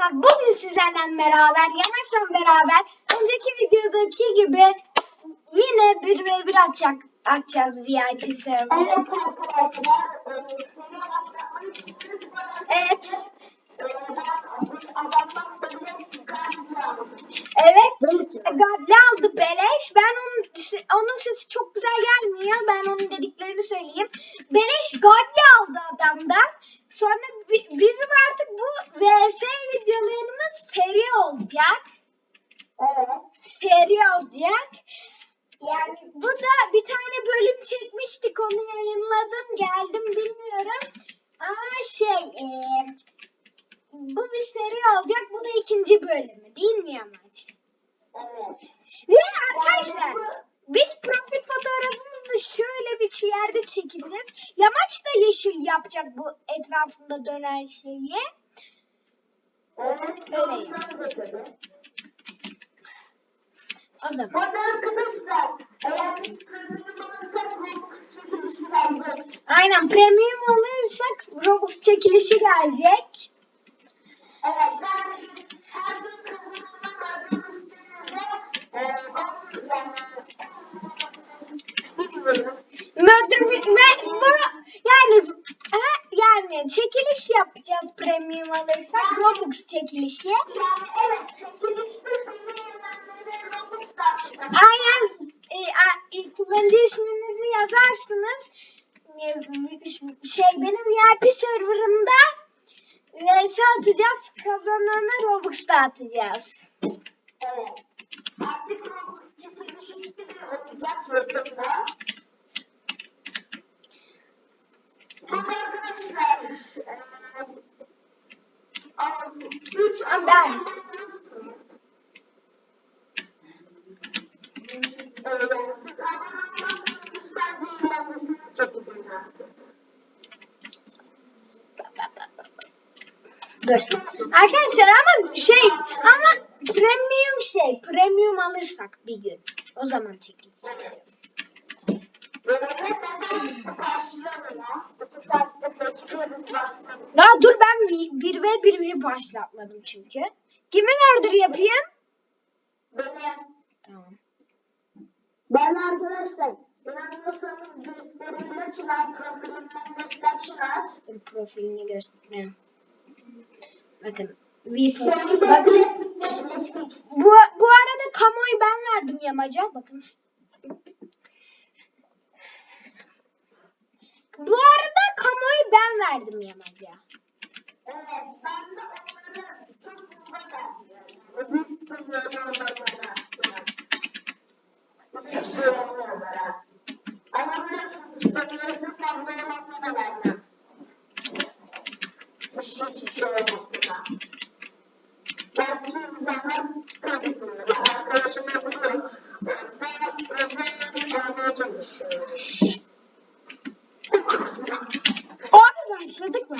arkadaşlar bugün sizlerle beraber Yanaş'la beraber önceki videodaki gibi yine bir ve bir atacak atacağız VIP server'ı. Evet arkadaşlar. Evet. Evet. Gadli aldı beleş. Ben onun onun sesi çok güzel gelmiyor. Ben onun dediklerini söyleyeyim. Beleş Gadli aldı adamdan. Sonra bi- bizim artık bu VS videolarımız seri olacak. Evet. seri olacak. Yani bu da bir tane bölüm çekmiştik onu yayınladım geldim bilmiyorum. Ama şey e, bu bir seri olacak bu da ikinci bölümü değil mi Yamaç? Evet. Ve arkadaşlar biz profil fotoğrafımızı şöyle bir yerde çekeceğiz. Yamaç da yeşil yapacak bu etrafında dönen şeyi. Evet. Öyle Öyle. O zaman. Hadi arkadaşlar, eğer biz premium alırsak Robux çekilişi gelecek. Aynen premium alırsak Robux çekilişi gelecek. Evet, yani her gün kazanılan listemizde e, on yani bilmiyorum. Murder ve bunu yani ha, yani çekiliş yapacağız premium alırsak Robux çekilişi. Yani evet, çekilişte. Aynen e, a- e, kullanıcı isminizi yazarsınız. E, şey benim VIP serverımda vs atacağız. Kazanana Robux dağıtacağız. Evet. Artık Robux çekilişi olacak Dur. Arkadaşlar ama şey ama premium şey premium alırsak bir gün. O zaman karşılanıyor ya? Dur ben bir, bir ve bir, bir başlatmadım çünkü. Kimin order yapayım? Benim Tamam. Ben arkadaşlar inanmıyorsanız gösterebilir Çınar profilinden göster Çınar. Dur profilini göstereyim. Bakın. Klasik. Bu, bu arada kamuoyu ben verdim yamaca. Bakın. Bu arada kamuoyu ben verdim yamaca. Evet ben de onları çok. Ama böyle sanıyorsun ben böyle olmasın Belki insanlar kazıkmıyor. Arkadaşımla biliyorum. Ben özel vermeye çalışıyorum. Abi başladık mı?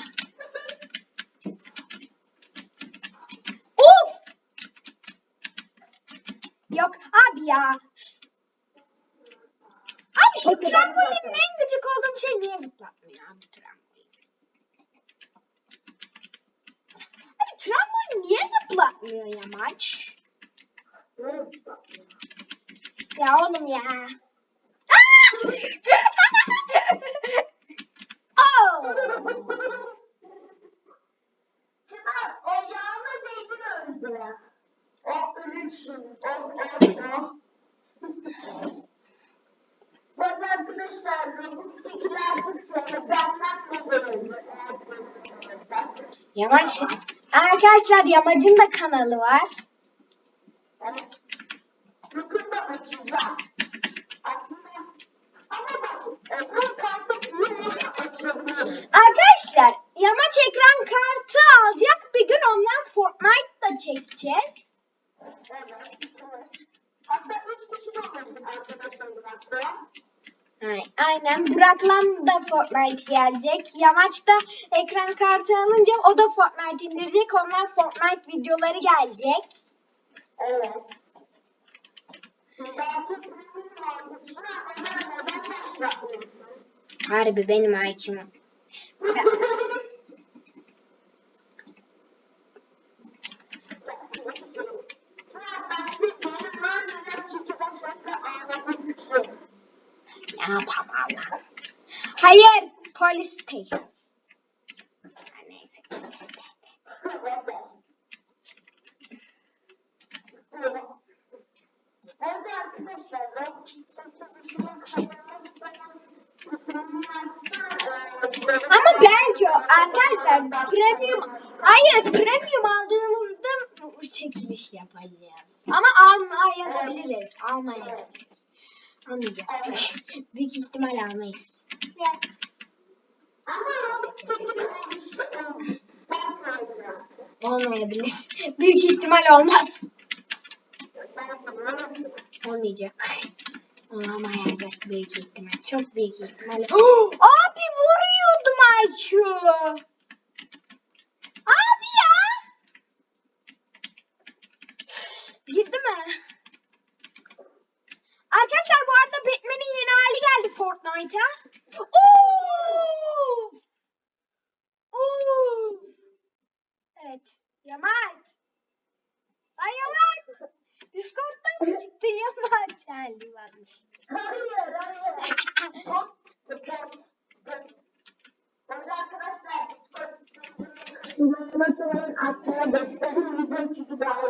Of! Yok abi ya. Abi şu trambolinin en gıcık olduğum şey niye zıplatmıyor abi trambolin? Abi trambolin niye zıplatmıyor yamaç? Ya oğlum ya. Oh! Çınar o yağma değdin öldü. O ölürsün. O o o. Bak arkadaşlar Robux çekili artık sonra benden. Arkadaşlar Yamaç'ın da kanalı var. Arkadaşlar Aynen. Burak'lan da Fortnite gelecek. Yamaç da ekran kartı alınca o da Fortnite indirecek. Onlar Fortnite videoları gelecek. Evet. Harbi benim IQ'm. ya Ha, Neyse. Evet arkadaşlar ben çekilişinin kazanmak isteyen Ama belki arkadaşlar premium hayır premium aldığımızda çekiliş yapacağız. Ama almaya da biliriz. Almaya da biliriz. Almayacağız çünkü. Büyük ihtimal almayız. Olmayabilir. Büyük ihtimal olmaz. Olmayacak. Olamayacak büyük ihtimal. Çok büyük ihtimal. Abi vuruyordum Ayşu. Abi ya. Girdi mi? Arkadaşlar bu arada Batman'in yeni hali Fortnite'a. Oo! Oo! Evet. Yamaç. Ay Yamaç. Discord'dan gittin Yamaç? Geldi varmış. Hayır, hayır. Arkadaşlar daha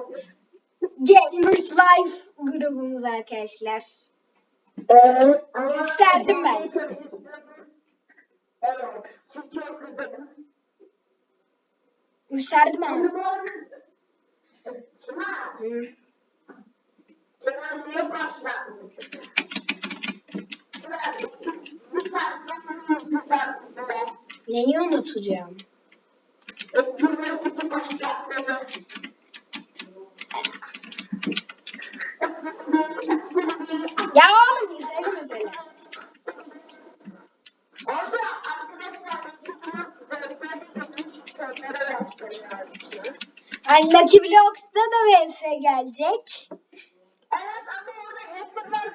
Gamers Life grubumuz arkadaşlar. Evet. ama Gösterdim ben. Evet. Çünkü çok özledim. Gösterdim ama. Neyi unutacağım? Öpümü gibi başlattığını. Ya oğlum güzel mesela. Orada arkadaşlar sadece küçük sorulara yaptırıyorlar. Ay Lucky Blocks'ta da VS gelecek. Evet ama orada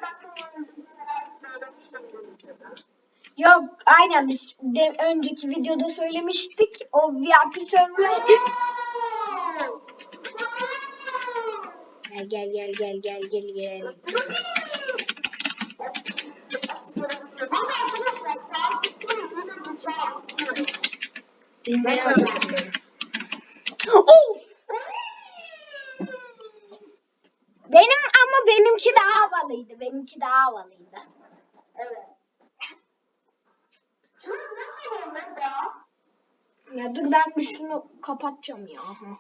bakın söylemiştim. Yok aynen biz de önceki videoda söylemiştik. O VIP server'a Gel gel gel gel gel gel gel. Ama arkadaşlar sağlıklı yine bıçağı Bilmiyorum. Of! Benim ama benimki daha havalıydı. Benimki daha havalıydı. Evet. Şunu ne? Ya dur ben bir şunu kapatacağım ya. Ne?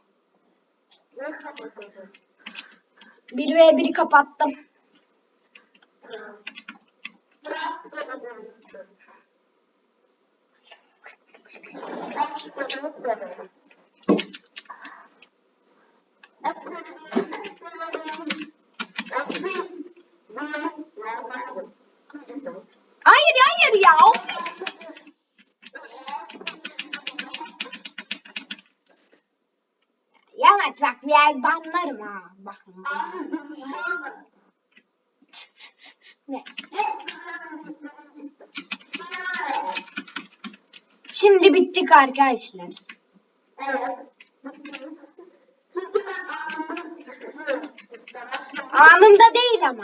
1 ve 1'i kapattım. Görebilirsin. Hepsini severim. Hepsini severim. Hepsi normal. Hayır hayır ya. Of. Yamaç bak bir yer banlarım ha. Bakın. Ne? Şimdi bittik arkadaşlar. Evet. Anında değil ama.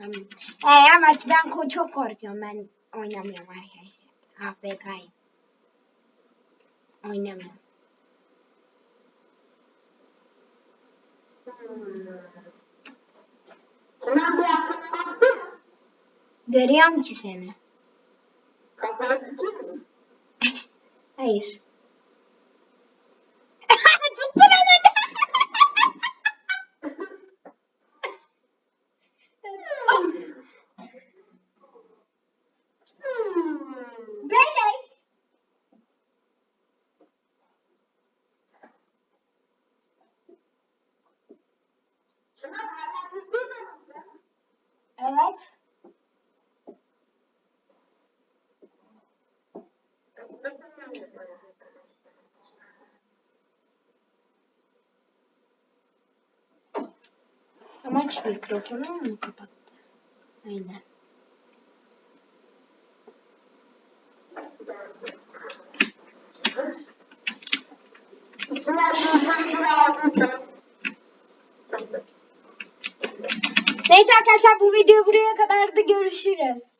Evet. Yamaç ben çok korkuyorum. Ben oynamıyorum arkadaşlar. AFK'yim. Oynamıyorum. Kenan bir aklına baksana. Görüyorum ki seni. Kafana sıkayım mı? Hayır. Evet. Yamaç mikrofonu mu kapattı? Aynen. İçinden bizden biri aldıysa. Neyse arkadaşlar bu video buraya kadardı. Görüşürüz.